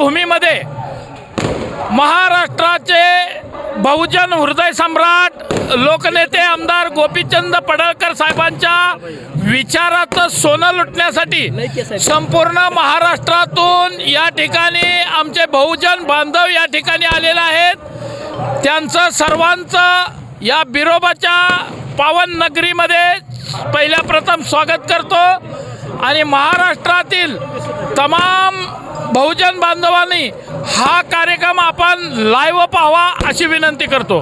भूमीमध्ये महाराष्ट्राचे बहुजन हृदय सम्राट लोकनेते आमदार गोपीचंद पडळकर साहेबांच्या विचाराचं सोनं लुटण्यासाठी संपूर्ण महाराष्ट्रातून या ठिकाणी आमचे बहुजन बांधव या ठिकाणी आलेले आहेत. त्यांचं सर्वांचं या बिरोबाच्या पावन नगरीमध्ये पहिल्या प्रथम स्वागत करतो. आणि महाराष्ट्रातील तमाम बहुजन बांधवांनी हा कार्यक्रम आपण लाईव्ह पाहावा अशी विनंती करतो.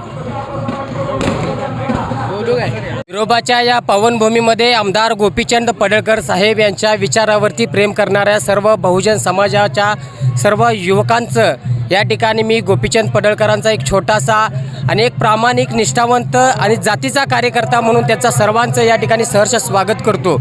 विरोबाच्या या पवनभूमीमध्ये आमदार गोपीचंद पडळकर साहेब यांच्या विचारावरती प्रेम करणाऱ्या सर्व बहुजन समाजाच्या सर्व युवकांचं या ठिकाणी मी गोपीचंद पडळकरांचा एक छोटासा आणि एक प्रामाणिक निष्ठावंत आणि जातीचा कार्यकर्ता म्हणून त्याचा सर्वांचं या ठिकाणी सहर्ष स्वागत करतो.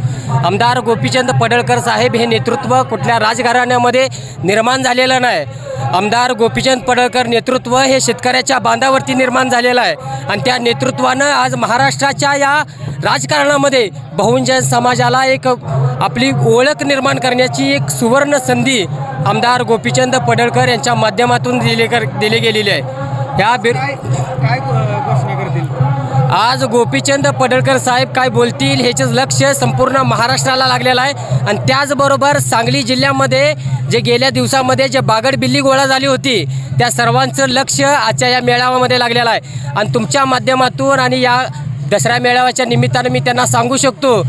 आमदार गोपीचंद पडळकर साहेब हे नेतृत्व कुठल्या राजघराण्यामध्ये निर्माण झालेलं नाही. आमदार गोपीचंद पडळकर नेतृत्व हे शेतकऱ्याच्या बांधावरती निर्माण झालेलं आहे आणि त्या नेतृत्वानं आज महाराष्ट्राच्या या राजकारणामध्ये बहुजन समाजाला एक आपली ओळख निर्माण करण्याची एक सुवर्ण संधी आमदार गोपीचंद पडळकर यांच्या माध्यमातून दिले कर दिली गेलेली आहे. या बिर काय घोषणा करतील आज गोपीचंद पडळकर साहेब काय बोलतील ह्याचंच लक्ष संपूर्ण महाराष्ट्राला लागलेलं आहे. आणि त्याचबरोबर सांगली जिल्ह्यामध्ये जे गेल्या दिवसामध्ये जे बागड बिल्ली गोळा झाली होती त्या सर्वांचं लक्ष आजच्या या मेळाव्यामध्ये लागलेलं आहे. आणि तुमच्या माध्यमातून आणि या दसरा मेळाव्याच्या निमित्तानं मी त्यांना सांगू शकतो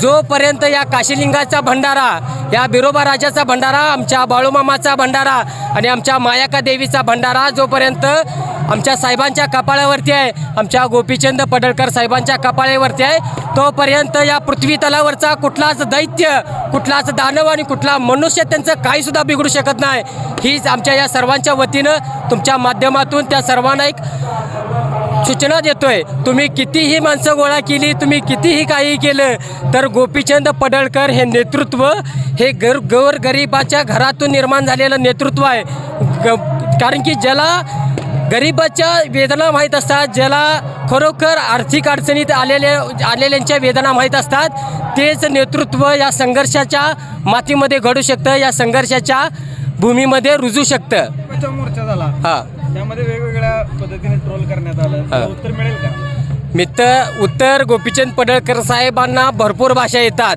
जोपर्यंत या काशीलिंगाचा भंडारा या बिरोबा राजाचा भंडारा आमच्या बाळूमामाचा भंडारा आणि आमच्या मायाका देवीचा भंडारा जोपर्यंत आमच्या साहेबांच्या कपाळावरती आहे आमच्या गोपीचंद पडळकर साहेबांच्या कपाळावरती आहे तोपर्यंत या पृथ्वी तलावरचा कुठलाच दैत्य कुठलाच दानव आणि कुठला मनुष्य त्यांचं काहीसुद्धा बिघडू शकत नाही. हीच आमच्या या सर्वांच्या वतीनं तुमच्या माध्यमातून त्या सर्वांना एक सूचना देतोय. तुम्ही कितीही माणसं गोळा केली तुम्ही कितीही काही केलं तर गोपीचंद पडळकर हे नेतृत्व हे गर गोर गरिबाच्या घरातून निर्माण झालेलं नेतृत्व आहे. ग कारण की ज्याला गरिबाच्या वेदना माहीत असतात ज्याला खरोखर आर्थिक अडचणीत आलेल्या आलेल्यांच्या वेदना माहीत असतात तेच नेतृत्व या संघर्षाच्या मातीमध्ये घडू शकतं या संघर्षाच्या भूमीमध्ये रुजू शकतं. मोर्चा झाला. हां. त्यामध्ये वेगवेगळ्या पद्धतीने ट्रोल करण्यात आलं. उत्तर मिळेल का? मित्र उत्तर गोपीचंद पडळकर साहेबांना भरपूर भाषा येतात.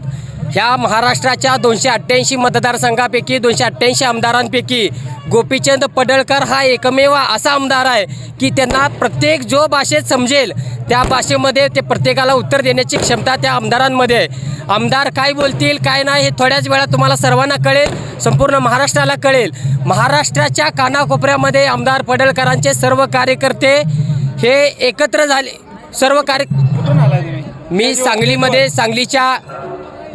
ह्या महाराष्ट्राच्या दोनशे अठ्ठ्याऐंशी मतदारसंघापैकी दोनशे अठ्ठ्याऐंशी आमदारांपैकी गोपीचंद पडळकर हा एकमेव असा आमदार आहे की त्यांना प्रत्येक जो भाषेत समजेल त्या भाषेमध्ये ते प्रत्येकाला उत्तर देण्याची क्षमता त्या आमदारांमध्ये आहे. आमदार काय बोलतील काय नाही हे थोड्याच वेळात तुम्हाला सर्वांना कळेल संपूर्ण महाराष्ट्राला कळेल. महाराष्ट्राच्या कानाकोपऱ्यामध्ये आमदार पडळकरांचे सर्व कार्यकर्ते हे एकत्र झाले. सर्व कार्य मी सांगलीमध्ये सांगलीच्या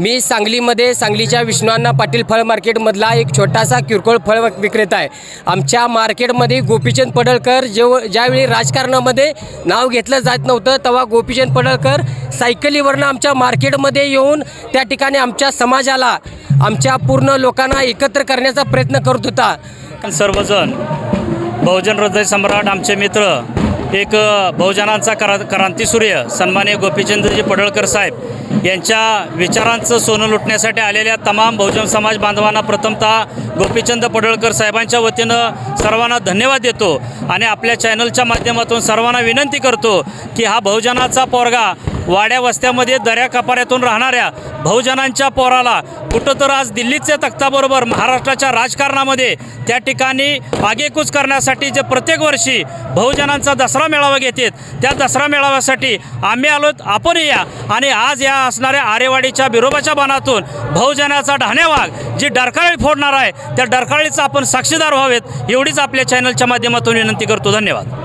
मी सांगलीमध्ये सांगलीच्या विष्णुअण्णा पाटील फळ मार्केटमधला एक छोटासा किरकोळ फळ विक्रेता आहे. आमच्या मार्केटमध्ये गोपीचंद पडळकर जेव ज्यावेळी राजकारणामध्ये नाव घेतलं जात नव्हतं तेव्हा गोपीचंद पडळकर सायकलीवरनं आमच्या मार्केटमध्ये येऊन त्या ठिकाणी आमच्या समाजाला आमच्या पूर्ण लोकांना एकत्र करण्याचा प्रयत्न करत होता. सर्वजण बहुजन हृदय सम्राट आमचे मित्र एक बहुजनांचा करा क्रांतीसूर्य सन्मान्य गोपीचंद्रजी पडळकर साहेब यांच्या विचारांचं सोनं लुटण्यासाठी आलेल्या तमाम बहुजन समाज बांधवांना प्रथमतः गोपीचंद पडळकर साहेबांच्या वतीनं सर्वांना धन्यवाद देतो आणि आपल्या चॅनलच्या माध्यमातून सर्वांना विनंती करतो की हा बहुजनाचा पोरगा वाड्या वस्त्यामध्ये दऱ्या कपाऱ्यातून राहणाऱ्या बहुजनांच्या पोराला कुठं तर आज दिल्लीच्या तख्ताबरोबर महाराष्ट्राच्या राजकारणामध्ये त्या ठिकाणी आगेकूच करण्यासाठी जे प्रत्येक वर्षी बहुजनांचा दसरा मेळावा घेतात त्या दसरा मेळाव्यासाठी आम्ही आलोत आपण या. आणि आज या असणाऱ्या आरेवाडीच्या बिरोबाच्या बाणातून बहुजनाचा ढाण्यावाग जी डरकाळी फोडणार आहे त्या डरकाळीचा आपण साक्षीदार व्हावेत एवढीच आपल्या चॅनलच्या माध्यमातून विनंती करतो. धन्यवाद.